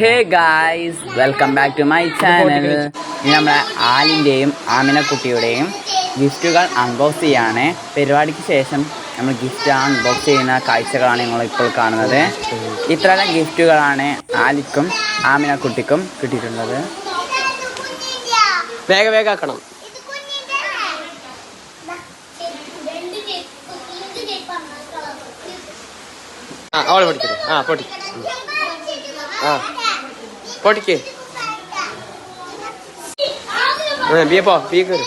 Hey guys welcome back to my channel. ഇനി നമ്മളെ ആലിന്റെയും ആമിനക്കുട്ടിയുടെയും ഗിഫ്റ്റുകൾ unbox ചെയ്യാണ്. പരിപാടിക്ക് ശേഷം നമ്മൾ ഗിഫ്റ്റ് അൺബോക്സ് ചെയ്യുന്ന കാഴ്ചകളാണ് നിങ്ങൾ ഇപ്പോൾ കാണുന്നത്. ഇത്രയെല്ലാം ഗിഫ്റ്റുകളാണ് ആലിക്കും ആമിനക്കുട്ടിക്കും കിട്ടിയിട്ടുള്ളത്. വേഗ വേഗം ആക്കണം. ആ അവളെ പൊട്ടിക്കരുത് ആ പൊട്ടി. ആ. പൊട്ടിക്ക് ബിയപ്പോ ബിയെ കയറി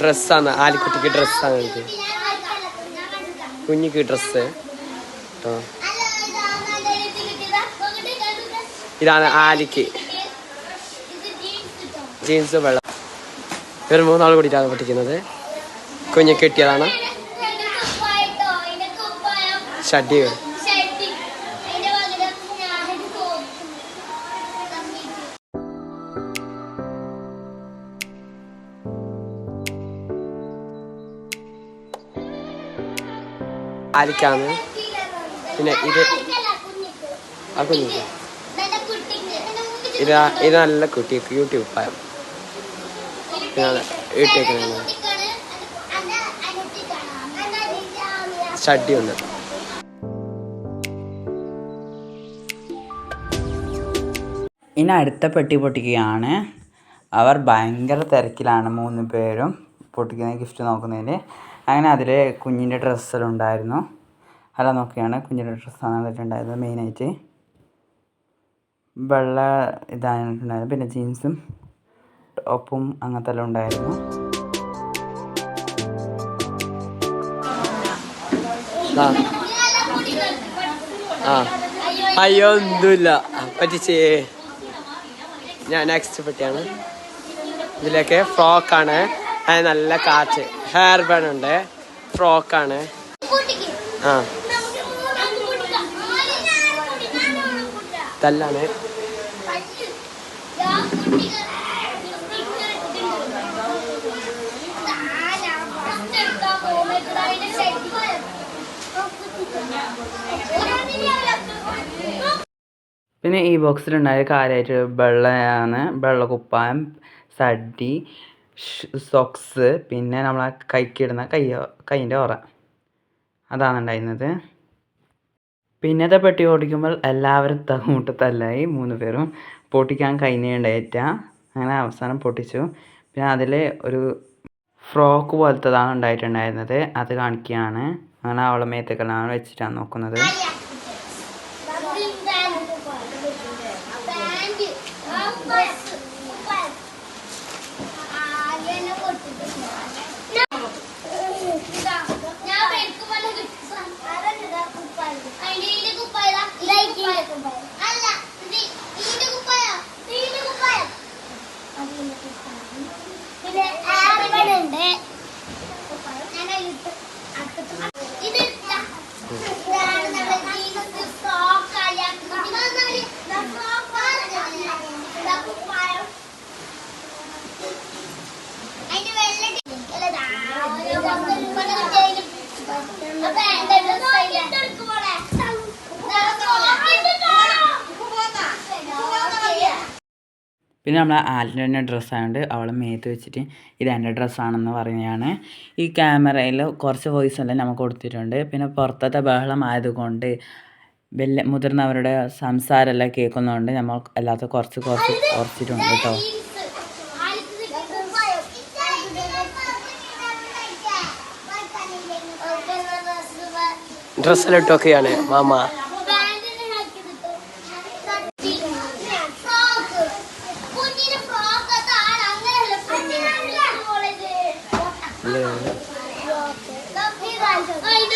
ഡ്രസ്സാണ് ആലിക്കുട്ടിക്ക് ഡ്രസ്സാണ് ഇത്. കുഞ്ഞിക്ക് ഡ്രസ്സ്. കേട്ടോ ഇതാണ് ആലിക്ക്. ജീൻസ് വെള്ളം. ഇവർ മൂന്നാൾ കൂടിയിട്ടാണ് പഠിക്കുന്നത് കുഞ്ഞ് കെട്ടിയതാണ്. ഷഡ്ഡികൾ ആലിക്കാണ് പിന്നെ ഇത് ആ കുഞ്ഞിക്ക് ഇത് ഇത് നല്ല കുട്ടി ക്യൂട്ടി ഉപ്പായം ഇട്ടേക്കുന്നത് ഉണ്ട് ഇനി അടുത്ത പെട്ടി പൊട്ടിക്കുകയാണ്. അവർ ഭയങ്കര തിരക്കിലാണ് മൂന്ന് പേരും പൊട്ടിക്കുന്ന ഗിഫ്റ്റ് നോക്കുന്നതിന്. അങ്ങനെ അതിൽ കുഞ്ഞിന്റെ ഡ്രസ്സെല്ലാം ഉണ്ടായിരുന്നു. അതെല്ലാം നോക്കിയാണ് കുഞ്ഞിന്റെ ഡ്രസ്സാണ് അതിലുണ്ടായത് മെയിനായിട്ട്. വെള്ള ഇതായിട്ടുണ്ടായിരുന്നു പിന്നെ ജീൻസും ടോപ്പും അങ്ങനത്തെ എല്ലാം ഉണ്ടായിരുന്നു അയ്യോ ഒന്നുമില്ല. പറ്റിച്ചേ. ഞാൻ നെക്സ്റ്റ് പറ്റിയാണ്. ഇതിലേക്ക് ഫ്രോക്കാണ് അത് നല്ല കാറ്റ്. ഹെയർ ബാൻഡ് ഉണ്ട്. ഫ്രോക്കാണ് ആ. തല്ലാണ് പിന്നെ ഈ ബോക്സിലുണ്ടായ കാര്യമായിട്ട് വെള്ളയാണ്. വെള്ളക്കുപ്പായം സഡി സോക്സ് പിന്നെ നമ്മളെ കൈക്കിടുന്ന കൈ കൈന്റെ ഓറ. അതാണ് ഉണ്ടായിരുന്നത്. പിന്നത്തെ പെട്ടി ഓടിക്കുമ്പോൾ എല്ലാവരും തങ്ങോട്ട് തല്ലായി മൂന്ന് പേരും പൊട്ടിക്കാൻ കഴിഞ്ഞുണ്ടായിട്ട അങ്ങനെ അവസാനം പൊട്ടിച്ചു. പിന്നെ അതിൽ ഒരു ഫ്രോക്ക് പോലത്തതാണ് ഉണ്ടായിട്ടുണ്ടായിരുന്നത്. അത് കാണിക്കുകയാണ്. അങ്ങനെ അവളെ മേത്തേക്കെല്ലാം വെച്ചിട്ടാണ് നോക്കുന്നത്. അല്ല ഇത് ഇതിന്റെ കുപ്പായം ഇതിന്റെ കുപ്പായം പിന്നെ ആറുകളുണ്ട് ഇത് ഇതാ. ഇതാണ് നമ്മുടെ ജീൻസ് ഫ്രോക്ക് കുപ്പായം അതിന്റെ വെള്ള അല്ലതാ പിന്നെ നമ്മൾ ആലിന്റെ തന്നെ ഡ്രസ്സായതുകൊണ്ട് അവളെ മേത്ത് വെച്ചിട്ട് ഇത് എന്റെ ഡ്രസ്സാണെന്ന് പറയുകയാണ് ഈ ക്യാമറയിൽ കുറച്ച് വോയിസ് എല്ലാം നമുക്ക് കൊടുത്തിട്ടുണ്ട്. പിന്നെ പുറത്തത്തെ ബഹളം ആയതുകൊണ്ട് വലിയ മുതിർന്നവരുടെ സംസാരമെല്ലാം കേൾക്കുന്നതുകൊണ്ട് നമ്മൾ അല്ലാത്ത കുറച്ച് കുറച്ച് കുറച്ചിട്ടുണ്ട് കേട്ടോ. ഡ്രസ്സെല്ലാം ഇട്ടൊക്കെയാണ് മാമ ഷഡ്. തൊപ്പി ഇട്ടിന് ഇത് വേറൊരു ഡ്രസ് ഞാൻ ഇപ്പൊ എടുക്കുമ്പോ കാണുന്നതാണോ ഞാൻ തപ്പുമ്പോ ഉണ്ട് അടുത്ത ഡ്രസ് ദാ കാണിച്ചത് അടുത്തത് അടുത്തത് പോലെ അതപ്പോ ഇത് ഹെയർ ബാൻഡ് ഉപ്പായ തോർത്ത്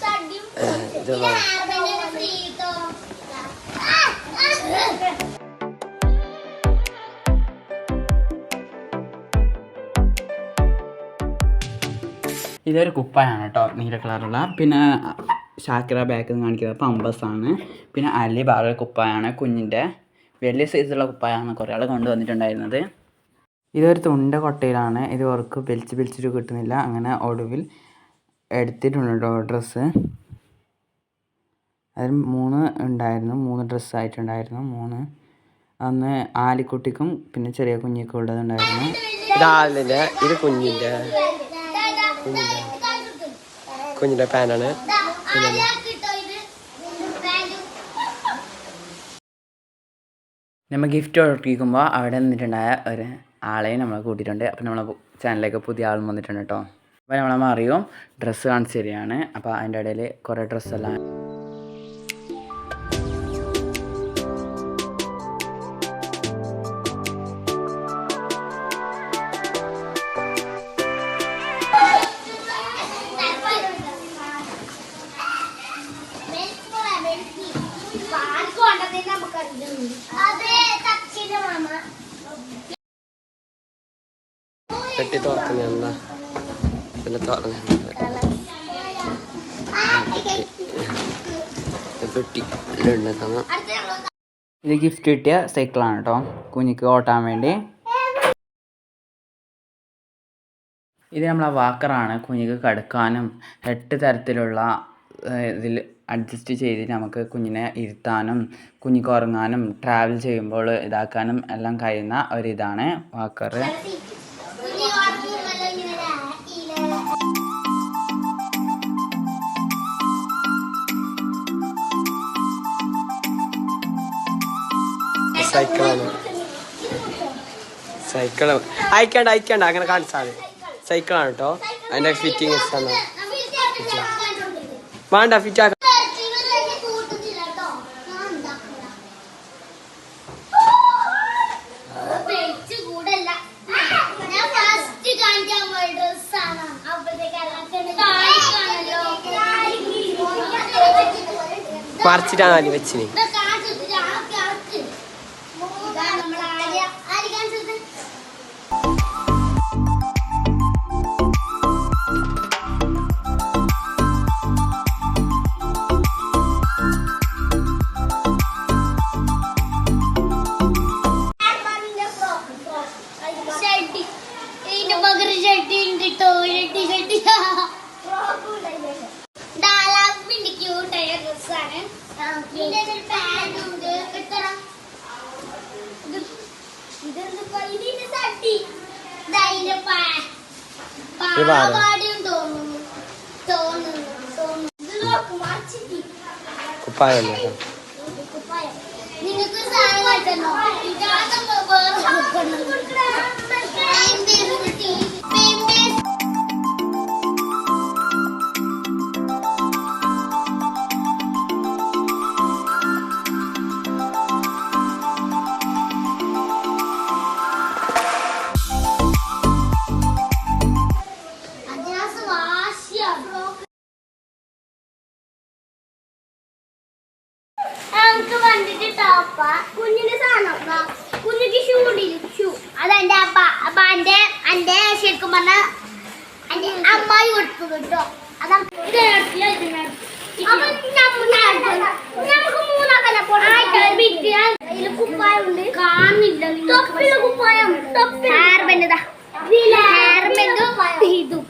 സഡിയും ഇത് വാ. ഇതൊരു കുപ്പായാണ് കേട്ടോ നീല കളറുള്ള. പിന്നെ ഷാക്കിറ ബാക്ക് കാണിക്കുന്നത് പമ്പസ് ആണ് പിന്നെ അലി ബാറ കുപ്പായാണ് കുഞ്ഞിന്റെ. വലിയ സൈസുള്ള കുപ്പായാണ് കുറേ ആൾ കൊണ്ടുവന്നിട്ടുണ്ടായിരുന്നത്. ഇതൊരു തുണ്ട കൊട്ടയിലാണ്. ഇത് വർക്ക് വലിച്ച് വലിച്ചിട്ട് കിട്ടുന്നില്ല. അങ്ങനെ ഒടുവിൽ എടുത്തിട്ടുണ്ട് കേട്ടോ ഡ്രസ്സ്. അതിൽ മൂന്ന് ഉണ്ടായിരുന്നു. മൂന്ന് ഡ്രസ്സായിട്ടുണ്ടായിരുന്നു. മൂന്ന്. അന്ന് ആലിക്കുട്ടിക്കും പിന്നെ ചെറിയ കുഞ്ഞിക്കും ഉള്ളതുണ്ടായിരുന്നു. ഇത് ആലിന്റെ ഇത് കുഞ്ഞിന്റെ കുഞ്ഞിന്റെ പാനാണ് നമ്മൾ ഗിഫ്റ്റ് ഒഴിക്കുമ്പോൾ അവിടെ നിന്നിട്ടുണ്ടായ ഒരു ആളെയും നമ്മൾ കൂട്ടിയിട്ടുണ്ട്. അപ്പോൾ നമ്മളെ ചാനലിലേക്ക് പുതിയ ആളും വന്നിട്ടുണ്ട് കേട്ടോ. അപ്പോൾ നമ്മളെ അറിയും ഡ്രസ്സ് കാണിച്ച് തരികയാണ്. അപ്പോൾ അതിന്റെ ഇടയിൽ കുറേ ഡ്രസ്സെല്ലാം പെട്ടി തുറക്കുന്ന പിന്നെ തുറന്നു പെട്ടി ഞങ്ങൾ ഇത് ഗിഫ്റ്റ് കിട്ടിയ സൈക്കിളാണ് കേട്ടോ കുഞ്ഞിക്ക് ഓട്ടാൻ വേണ്ടി. ഇത് നമ്മളെ വാക്കറാണ് കുഞ്ഞിക്ക് കടക്കാനും എട്ട് തരത്തിലുള്ള ഇതിൽ അഡ്ജസ്റ്റ് ചെയ്ത് നമുക്ക് കുഞ്ഞിനെ ഇരുത്താനും കുഞ്ഞിക്ക് ഉറങ്ങാനും ട്രാവൽ ചെയ്യുമ്പോൾ ഇതാക്കാനും എല്ലാം കഴിയുന്ന ഒരിതാണ് വാക്കർ സൈക്കിളാണ്. സൈക്കിൾ. അയക്കണ്ട അയക്കണ്ട. അങ്ങനെ കാണിച്ചാൽ സൈക്കിളാണ് കേട്ടോ. അതിന്റെ ഫിറ്റിംഗ് ഇഷ്ടമാണ് വേണ്ട ഫിറ്റ് ആക്ക മറിച്ചിട്ടാണ് വെച്ചിന്. ഷെട്ടി ഇതിന്റെ പകരം ഷെട്ടി ഉണ്ട് കേട്ടോ ഷെട്ടി ഷെട്ടി ധാരാളം ക്യൂട്ടായ ഡ്രസ്സാണ് ഇതിന്റെ ഒരു പാന്റ് ഉണ്ട്. എത്ര? ഇത് ഇതെന്താ ഇതിന്റെ സട്ടി ഇതിന്റെ. പാവാടിയും തോന്നുന്നു. തോന്നുന്നു. തോന്നുന്നു. മറിച്ചിട്ട്. കുപ്പായല്ലേ? നിങ്ങൾക്ക് സാധനം കാട്ടണോ ഇതാണ് വേറെ Não tem അതെന്റെ അപ്പ അപ്പ എന്റെ എന്റെ ശരിക്കും പറഞ്ഞ എന്റെ അമ്മായി കൊടുത്തു കേട്ടോ. കുപ്പായുണ്ട് തൊപ്പിൽ കുപ്പായം ഹെയർ ബാൻഡ് ഹെയർ ബാൻഡ് ഇതും.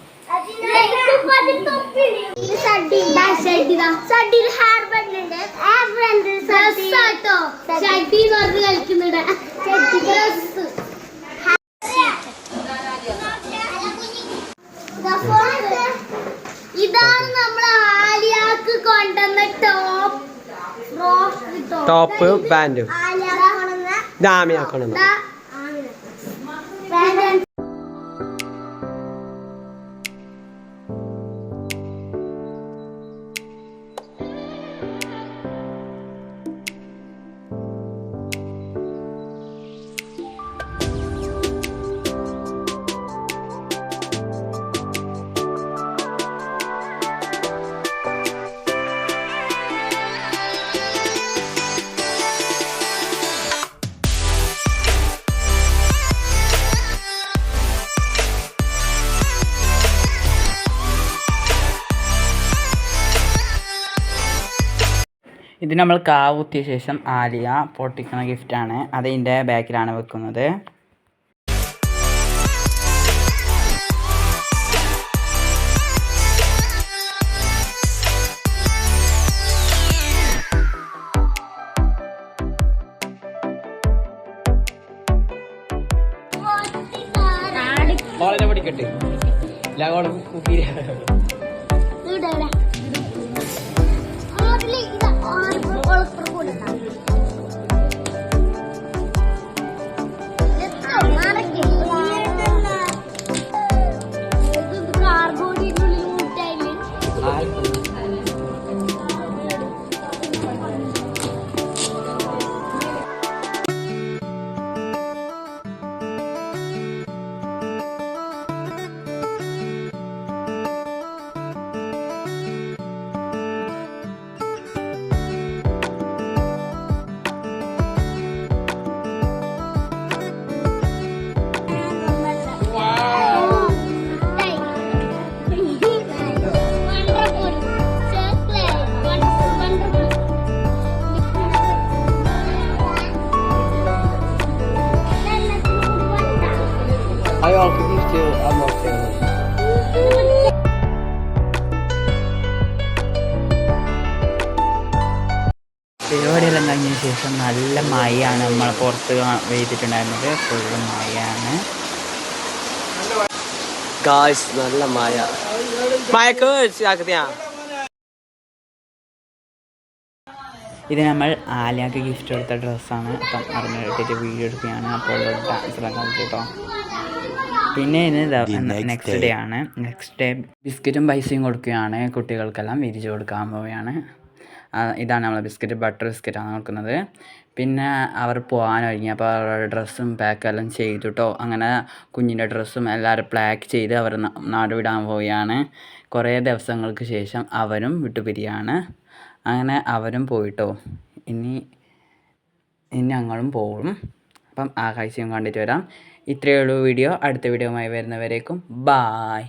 ഇതാണ് നമ്മൾ ആലിയാക്ക് കൊണ്ടുവന്ന ടോപ്പ് പാന്റും ആലിയ ഇത് നമ്മൾ കാവ് കുത്തിയ ശേഷം ആലിയ പൊട്ടിക്കുന്ന ഗിഫ്റ്റാണ് അതിന്റെ ബാക്കിലാണ് വെക്കുന്നത്. പഠിക്കട്ടെ ലഗോണം കുപ്പീര ശേഷം നല്ല മഴയാണ് നമ്മൾ പുറത്ത് വെയ്തിട്ടുണ്ടായിരുന്നത് ഫുള്ള് മഴയാണ്. ഗായ്സ് നല്ല ആക്കത്തിയാ? ഇത് നമ്മൾ ആലിയാക്ക് ഗിഫ്റ്റ് കൊടുത്ത ഡ്രസ്സാണ്. അപ്പം അറിഞ്ഞിട്ടിട്ട് വീഡിയോ എടുക്കുകയാണ്. അപ്പോൾ ഡാൻസിലൊക്കെ കളിച്ചിട്ടോ പിന്നെ ഇന്ന് നെക്സ്റ്റ് ഡേ ആണ്. നെക്സ്റ്റ് ഡേ ബിസ്ക്കറ്റും പൈസയും കൊടുക്കുകയാണ്. കുട്ടികൾക്കെല്ലാം വിരിച്ചു കൊടുക്കാൻ പോവുകയാണ്. ഇതാണ് നമ്മൾ ബിസ്ക്കറ്റ് ബട്ടർ ബിസ്ക്കറ്റാണ് കൊടുക്കുന്നത് പിന്നെ അവർ പോകാനൊരുങ്ങി അപ്പോൾ അവരുടെ ഡ്രസ്സും പാക്കെല്ലാം ചെയ്തു കേട്ടോ അങ്ങനെ കുഞ്ഞിന്റെ ഡ്രസ്സും എല്ലാവരും പ്ലാക്ക് ചെയ്ത് അവർ നാട് വിടാൻ പോവുകയാണ്. കുറേ ദിവസങ്ങൾക്ക് ശേഷം അവരും വിട്ടുപിരിയാണ്. അങ്ങനെ അവരും പോയിട്ടോ. ഇനി ഇനി ഞങ്ങളും പോകും അപ്പം ആ കാഴ്ചയും കണ്ടിട്ട് വരാം. ഇത്രയേ ഉള്ളൂ വീഡിയോ. അടുത്ത വീഡിയോയുമായി വരുന്നവരേക്കും. ബായ്